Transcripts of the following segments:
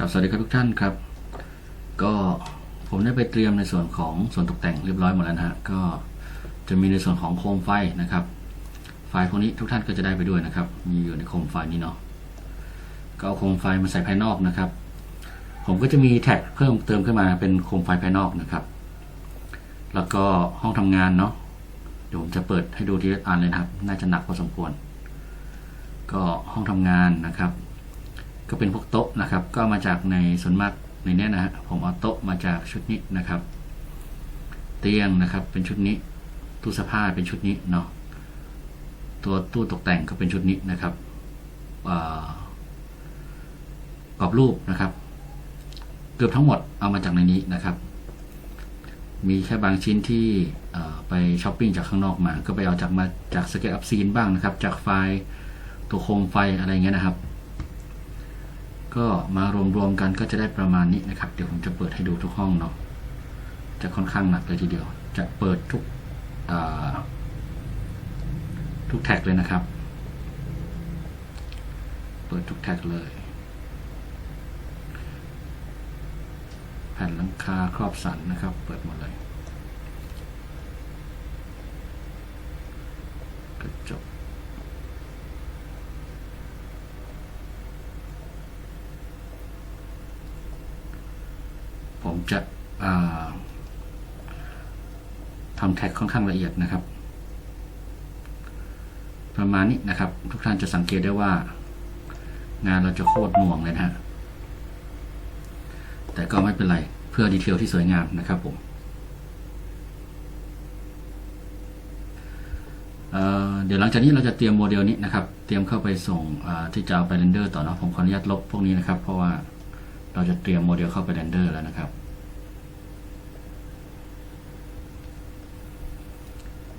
ครับสวัสดีครับทุกท่านครับ ก็ผมได้ไปเตรียมในส่วนของส่วนตกแต่งเรียบร้อยหมดแล้วนะฮะก็จะมีในส่วนของโคมไฟนะครับ ไฟพวกนี้ทุกท่านก็จะได้ไปด้วยนะครับ มีอยู่ในโคมไฟนี้เนาะก็เอาโคมไฟมาใส่ภายนอกนะครับ ผมก็จะมีแท็กเพิ่มเติมขึ้นมาเป็นโคมไฟภายนอกนะครับ แล้วก็ห้องทำงานเนาะเดี๋ยวผมจะเปิดให้ดูทีละอันเลยนะครับ น่าจะหนักพอสมควร ก็ห้องทำงานนะครับ ก็เป็นพวกโต๊ะนะครับ ก็มาจากในส่วนมากในนี้นะฮะผมเอาโต๊ะมาจากชุดนี้นะครับ เตียงนะครับเป็นชุดนี้ ตู้เสื้อผ้าเป็นชุดนี้เนาะตัวตู้ตกแต่งก็เป็นชุดนี้นะครับกรอบรูปนะครับ เกือบทั้งหมดเอามาจากในนี้นะครับ มีแค่บางชิ้นที่ไปช้อปปิ้งจากข้างนอกมา ก็ไปเอาจากมาจากสเก็ตอัพซีนบ้างนะครับ จากไฟล์ตัวโคมไฟอะไรเงี้ยนะครับ ก็มารวมๆกันก็จะได้ประมาณนี้นะครับ เดี๋ยวผมจะเปิดให้ดูทุกห้องเนาะจะค่อนข้างหนักเลยทีเดียว จะเปิดทุกทุกแท็กเลยนะครับ เปิดทุกแท็กเลย แผ่นหลังคาครอบสันนะครับ เปิดหมดเลยกระจก ผม จะทำแท็กค่อนข้างละเอียดนะครับ ประมาณนี้นะครับ ทุกท่านจะสังเกตได้ว่า งานเราจะโคตรหน่วงเลยนะฮะแต่ก็ไม่เป็นไรเพื่อดีเทลที่สวยงามนะครับผมเเดี๋ยวหลังจากนี้เราจะเตรียมโมเดลนี้นะครับ เตรียมเข้าไปส่งที่จะเอาไปเรนเดอร์ต่อเนอะผมขออนุญาตลบพวกนี้นะครับ เพราะว่าเราจะเตรียมโมเดลเข้าไปเรนเดอร์แล้วนะครับ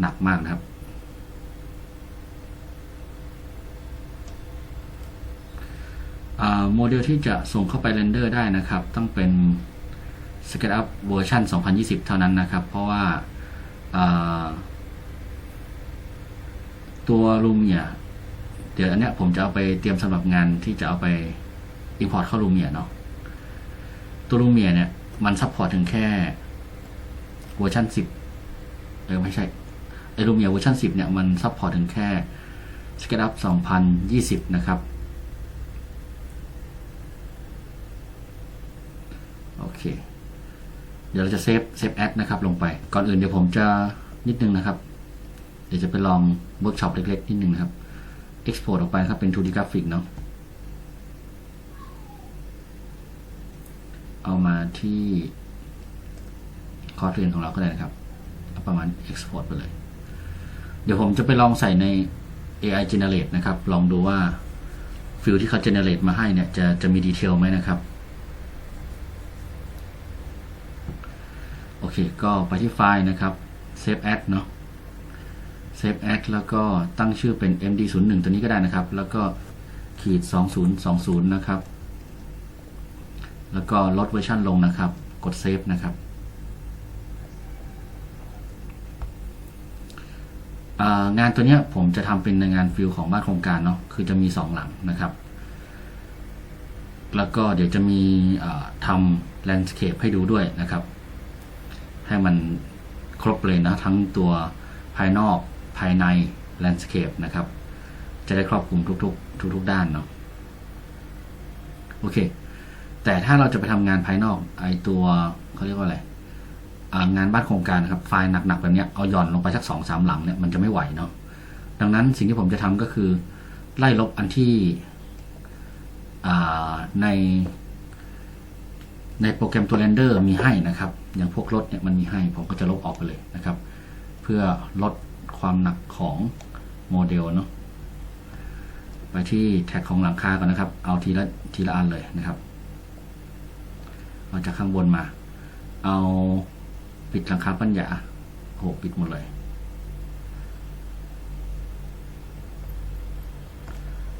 หนักมากนะครับ โมเดลที่จะส่งเข้าไปเรนเดอร์ได้นะครับ ต้องเป็น SketchUp เวอร์ชัน2020 เท่านั้นนะครับ เพราะว่าอ่าตัว Lumia เดี๋ยวอันเนี้ยผมจะเอาไปเตรียมสำหรับงานที่จะเอาไป Import เข้า Lumia เนาะตัว Lumia เนี่ย มันซัพพอร์ตถึงแค่เวอร์ชัน10เออไม่ใช่ ไอ้ Lumia เวอร์ชัน10 เนี่ยมันซัพพอร์ตถึงแค่ SketchUp 2020 นะครับ โอเค เดี๋ยวเราจะเซฟเซฟแอดนะครับลงไป ก่อนอื่นเดี๋ยวผมจะนิดนึงนะครับ เดี๋ยวจะไปลองเวิร์กช็อปเล็กๆ นิดนึงนะครับ Export ออกไปครับเป็น 2D Graphic เนาะเอามาที่คอร์สเรียนของเราก็ได้นะครับ ประมาณ Export ไปเลย เดี๋ยวผมจะไปลองใส่ใน AI Generate นะครับ ลองดูว่าฟิลที่เขา generate มาให้เนี่ยจะจะมีดีเทลไหมนะครับ โอเค ก็ไปที่ไฟล์นะครับ save as เนาะ save as แล้วก็ตั้งชื่อเป็น md01 ตัวนี้ก็ได้นะครับ แล้วก็ขีด 2020 นะครับ แล้วก็ลดเวอร์ชันลงนะครับ กด save นะครับอ่า งานตัวเนี้ยผมจะทำเป็นในงานฟิลของบ้านโครงการเนาะคือจะมี2หลังนะครับ แล้วก็เดี๋ยวจะมีอ่าทำแลนด์สเคปให้ดูด้วยนะครับ ให้มันครบเลยนะ ทั้งตัวภายนอกภายในแลนด์สเคปนะครับ จะได้ครอบคลุมทุกๆ ทุก ๆ ด้านเนาะโอเค แต่ถ้าเราจะไปทำงานภายนอกไอตัวเขาเรียกว่าอะไร งานบ้านโครงการนะครับไฟล์หนักๆแบบนี้เอาหย่อนลงไปสักสองสามหลังเนี่ยมันจะไม่ไหวเนาะดังนั้นสิ่งที่ผมจะทำก็คือ ไล่ลบอันที่ในในโปรแกรมตัวเรนเดอร์มีให้นะครับ อย่างพวกรถเนี่ยมันมีให้ผมก็จะลบออกไปเลยนะครับ เพื่อลดความหนักของโมเดลเนาะไปที่แท็กของหลังคาก่อนนะครับ เอาทีละทีละอันเลยนะครับเอาจากข้างบนมา เอา ปิดหลังคาปัญญาโอ้โหปิดหมดเลย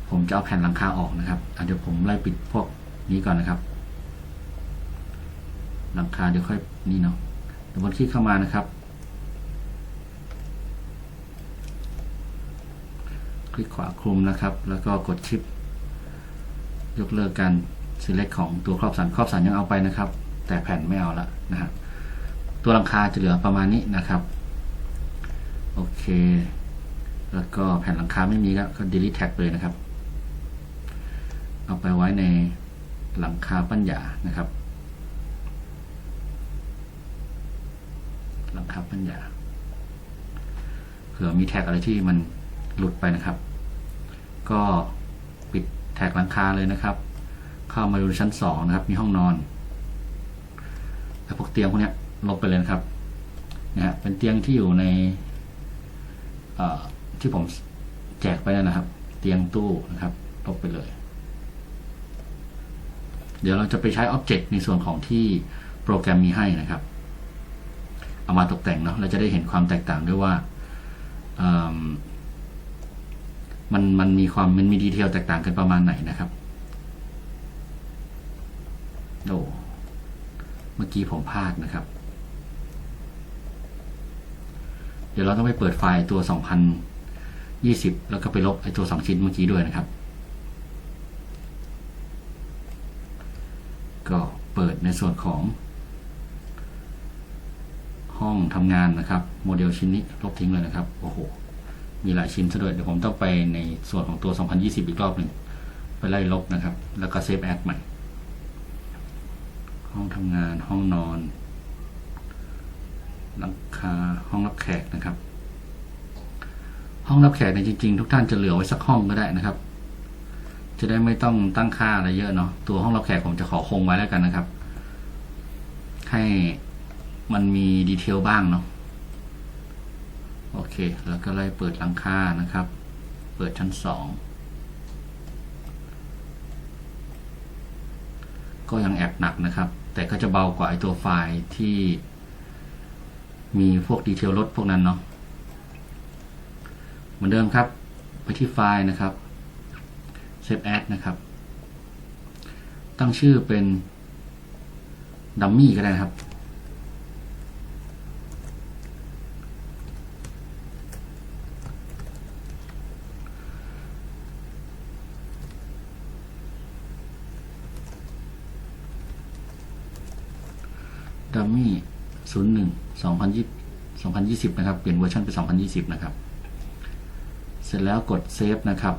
ผมจะเอาแผ่นหลังคาออกนะครับเดี๋ยวผมไล่ปิดพวกนี้ก่อนนะครับ หลังคาเดี๋ยวค่อยนี่เนาะเดี๋ยวบนคลิกเข้ามานะครับ คลิกขวาคลุมนะครับ แล้วก็กดชิป ยกเลิกการ select ของตัวครอบสันครอบสันยังเอาไปนะครับ แต่แผ่นไม่เอาละนะฮะ ตัวหลังคาจะเหลือประมาณนี้นะครับ โอเค แล้วก็แผ่นหลังคาไม่มีแล้วก็ delete tag เลยนะครับ เอาไปไว้ในหลังคาปัญญานะครับ หลังคาปัญญาเผื่อมีแท็กอะไรที่มันหลุดไปนะครับ ก็ปิดแท็กหลังคาเลยนะครับ เข้ามาดูชั้นสองนะครับ มีห้องนอน แล้วพวกเตียงพวกเนี้ย ลบไปเลยนะครับนะฮะเป็นเตียงที่อยู่ในที่ผมแจกไปนะครับ เตียงตู้นะครับ ลบไปเลย เดี๋ยวเราจะไปใช้อ็อบเจกต์ในส่วนของที่โปรแกรมมีให้นะครับ เอามาตกแต่งเนาะเราจะได้เห็นความแตกต่างด้วยว่ามมันมันมีความมันมีดีเทลแตกต่างกันประมาณไหนนะครับโอ้เมื่อกี้ผมพลาดนะครับ เดี๋ยวเราต้องไปเปิดไฟล์ตัว 2020 แล้วก็ไปลบไอ้ตัว 2 ชิ้นเมื่อกี้ด้วยนะครับ ก็เปิดในส่วนของ ห้องทำงานนะครับ โมเดลชิ้นนี้ลบทิ้งเลยนะครับ โอ้โห มีหลายชิ้นซะด้วย เดี๋ยวผมต้องไปในส่วนของตัว 2020 อีกรอบหนึ่ง ไปไล่ลบนะครับ แล้วก็เซฟแอดใหม่ ห้องทำงานห้องนอน คาห้องรับแขกนะครับ ห้องรับแขกในยจริงๆ ทุกท่านจะเหลือไว้สักห้องก็ได้นะครับ จะได้ไม่ต้องตั้งค่าอะไรเยอะเนาะตัวห้องรับแขกผมจะขอคงไว้แล้วกันนะครับ ให้มันมีดีเทลบ้างเนาะโอเค แล้วก็ไล่เปิดหลังคานะครับ เปิดชั้นสองก็ยังแอบหนักนะครับ แต่ก็จะเบากว่าไอตัวไฟล์ที่ มีพวกดีเทลรถพวกนั้นเนาะเหมือนเดิมครับ ไปที่ไฟล์นะครับ Save As นะครับ ตั้งชื่อเป็น Dummy ก็ได้นะครับ ดัมมี่ ศูนย์หนึ่งสองพันะครับ เปลี่ยนเวอร์ชันเป็นสองพันะครับ เสร็จแล้วกดเซฟนะครับ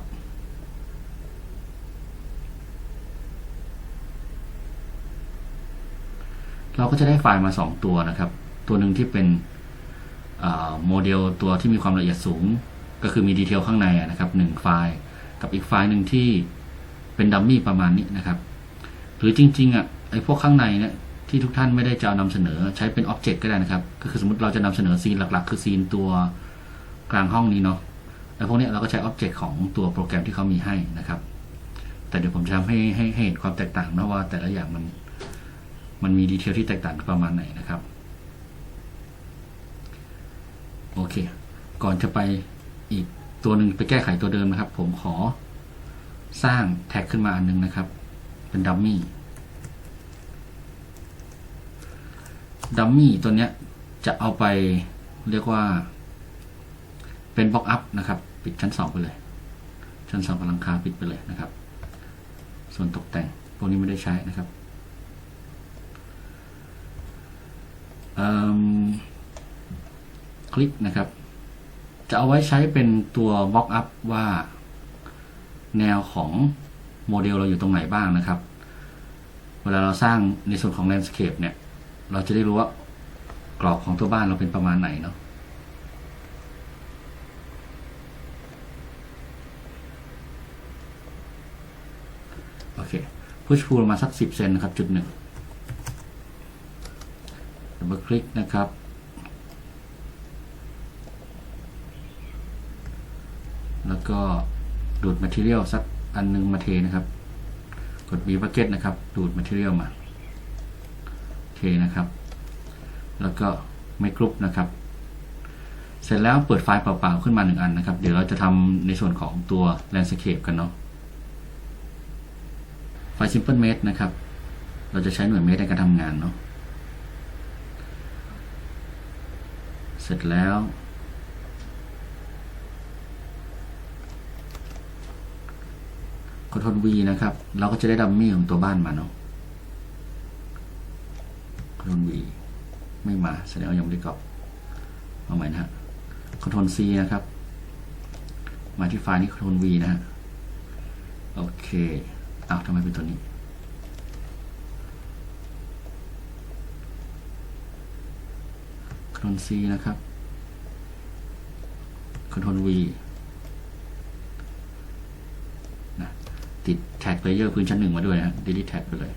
เราก็จะได้ไฟล์มาสองตัวนะครับ ตัวหนึ่งที่เป็นโมเดลตัวที่มีความละเอียดสูง ก็คือมีดีเทลข้างในอะนะครับหนึ่งไฟล์กับอีกไฟล์หนึ่งที่เป็นดัมมี่ประมาณนี้นะครับ หรือจริงๆอะไอ้พวกข้างในเนี่ย ที่ทุกท่านไม่ได้จะเอานำเสนอใช้เป็นอ็อบเจกต์ก็ได้นะครับ ก็คือสมมติเราจะนำเสนอซีนหลักๆ คือซีนตัวกลางห้องนี้เนาะแล้วพวกนี้เราก็ใช้อ็อบเจกต์ของตัวโปรแกรมที่เขามีให้นะครับ แต่เดี๋ยวผมจะทำให้ให้ให้เห็นความแตกต่างนะว่าแต่ละอย่างมันมันมีดีเทลที่แตกต่างกันประมาณไหนนะครับโอเค ก่อนจะไปอีกตัวหนึ่งไปแก้ไขตัวเดิมนะครับ ผมขอสร้างแท็กขึ้นมาอันหนึงนะครับ เป็นดัมมี่ ดัมมี่ตัวเนี้ยจะเอาไปเรียกว่า เป็นบล็อกอัพนะครับ ปิดชั้นสองไปเลย ชั้นสองกับหลังคาปิดไปเลยนะครับ ส่วนตกแต่งพวกนี้ไม่ได้ใช้นะครับคลิกนะครับ จะเอาไว้ใช้เป็นตัวบล็อกอัพว่าแนวของโมเดลเราอยู่ตรงไหนบ้างนะครับ เวลาเราสร้างในส่วนของ landscape เนี่ย เราจะได้รู้ว่ากรอบของตัวบ้านเราเป็นประมาณไหนเนาะโอเคพุชพูลมาสักสิบเซนนะครับ จุดหนึ่งดับเบิลคลิกนะครับ แล้วก็ดูด Material สักอันหนึงมาเทนะครับ กด V Bucket นะครับ ดูด Material มา เทนะครับ แล้วก็ไม่กรุ๊ปนะครับ เสร็จแล้วเปิดไฟล์เปล่าๆขึ้นมาหนึ่งอันนะครับ เดี๋ยวเราจะทำในส่วนของตัว Landscape กันเนาะ ไฟล์ Simple Mate นะครับ เราจะใช้หน่วยเมตรในการทำงานเนาะ เสร็จแล้วคอนโทรล V นะครับ เราก็จะได้ดัมมี่ของตัวบ้านมาเนาะ คอนโทรล V ไม่มาแสดงว่ายังไม่ได้กรอบเอาใหม่นะฮะคอนโทรล C นะครับ มาที่ไฟล์นี้คอนโทรล V นะฮะโอเคอ้าวทำไมเป็นตัวนี้คอนโทรล C นะครับคอนโทรล V นะติดแท็ก Layer พื้นชั้นหนึ่งมาด้วยนะ delete tag ไปเลย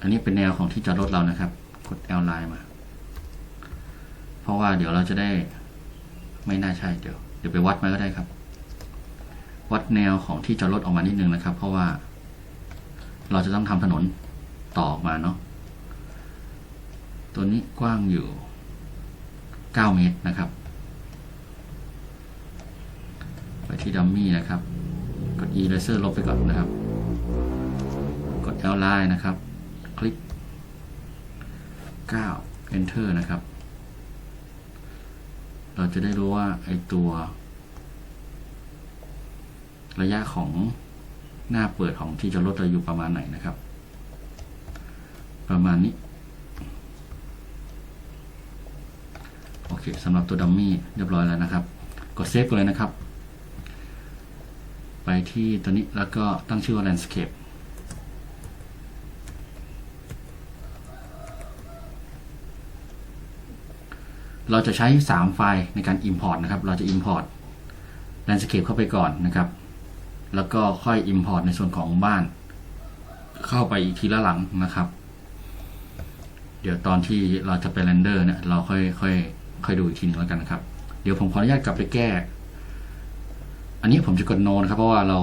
อันนี้เป็นแนวของที่จอดรถเรานะครับ กด L line มา เพราะว่าเดี๋ยวเราจะได้ไม่น่าใช่เดี๋ยว เดี๋ยวไปวัดมาก็ได้ครับ วัดแนวของที่จอดรถออกมานิดนึงนะครับ เพราะว่า เราจะต้องทำถนนต่อออกมาเนาะตัวนี้กว้างอยู่ 9 เมตรนะครับ ไปที่ดัมมี่นะครับ กด eraser ลบไปก่อนนะครับ กด L line นะครับ คลิก 9 enter นะครับ เราจะได้รู้ว่าไอตัว ระยะของหน้าเปิดของที่จะลดเราอยู่ประมาณไหนนะครับ ประมาณนี้ โอเคสำหรับตัวดัมมี่เรียบร้อยแล้วนะครับ กดเซฟกันเลยนะครับ ไปที่ตัวนี้แล้วก็ตั้งชื่อว่า landscape เราจะใช้ 3 ไฟล์ในการ Import นะครับ เราจะ Import landscape เข้าไปก่อนนะครับ แล้วก็ค่อย Import ในส่วนของบ้าน เข้าไปอีกทีละหลังนะครับ เดี๋ยวตอนที่เราจะไปเรนเดอร์เนี่ย เราค่อยค่อยค่อยดูอีกทีนึงแล้วกันนะครับ เดี๋ยวผมขออนุญาตกลับไปแก้ อันนี้ผมจะกด no นะครับ เพราะว่าเรา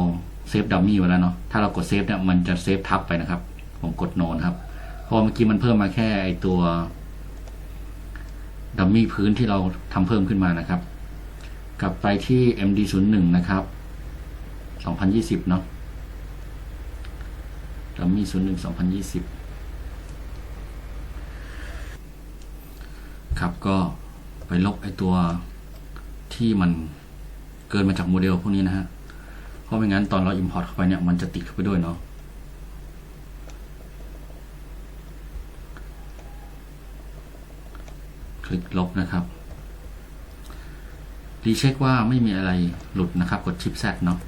เซฟดัมมี่ไว้แล้วเนาะ ถ้าเรากดเซฟเนี่ย มันจะเซฟทับไปนะครับ ผมกด no นะครับพราะเมื่อกี้มันเพิ่มมาแค่ไอตัว ดัมมี่พื้นที่เราทำเพิ่มขึ้นมานะครับ กลับไปที่ MD01 นะครับ 2020 เนาะดัมมี่01 2020 ครับก็ไปลบไอตัวที่มันเกินมาจากโมเดลพวกนี้นะฮะ เพราะไม่งั้นตอนเรา Import เข้าไปเนี่ย มันจะติดเข้าไปด้วยเนาะ ลิกลบนะครับรีเช็คว่าไม่มีอะไรหลุดนะครับ กดชิป Z เนาะ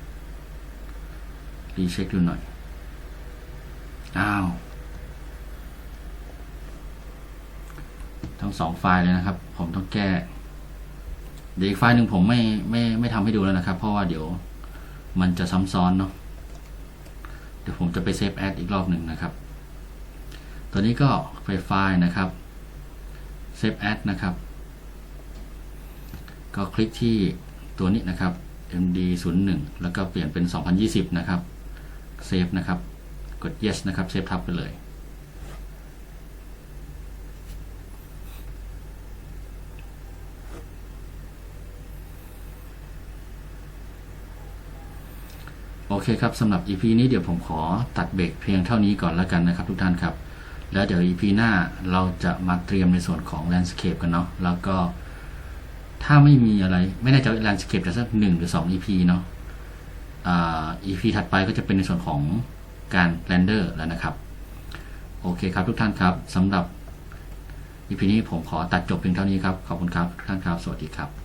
รีเช็คดูหน่อย อ้าว ทั้งสองไฟล์เลยนะครับ ผมต้องแก้ เดี๋ยวอีกไฟล์หนึ่งผมไม่ไม่ไม่ทำให้ดูแล้วนะครับ เพราะว่าเดี๋ยวมันจะซ้ำซ้อนเนาะเดี๋ยวผมจะไปเซฟแอดอีกรอบหนึ่งนะครับ ตัวนี้ก็ไปไฟล์นะครับ Save As นะครับ ก็คลิกที่ตัวนี้นะครับ MD 0 1แล้วก็เปลี่ยนเป็น 2020 นะครับ Save นะครับ กด Yes นะครับ Save ทับไปเลยโอเคครับสำหรับ EP นี้เดี๋ยวผมขอตัดเบรกเพียงเท่านี้ก่อนแล้วกันนะครับทุกท่านครับ แล้วเดี๋ยว EP หน้าเราจะมาเตรียมในส่วนของ landscape กันเนาะแล้วก็ถ้าไม่มีอะไร ไม่แน่ใจา landscape จะสักหนึ่งหรือสอง EP เนาะอ่า EP ถัดไปก็จะเป็นในส่วนของการ render แล้วนะครับ โอเคครับทุกท่านครับสำหรับ EP นี้ผมขอตัดจบเพียงเท่านี้ครับ ขอบคุณครับทุกท่านครับ สวัสดีครับ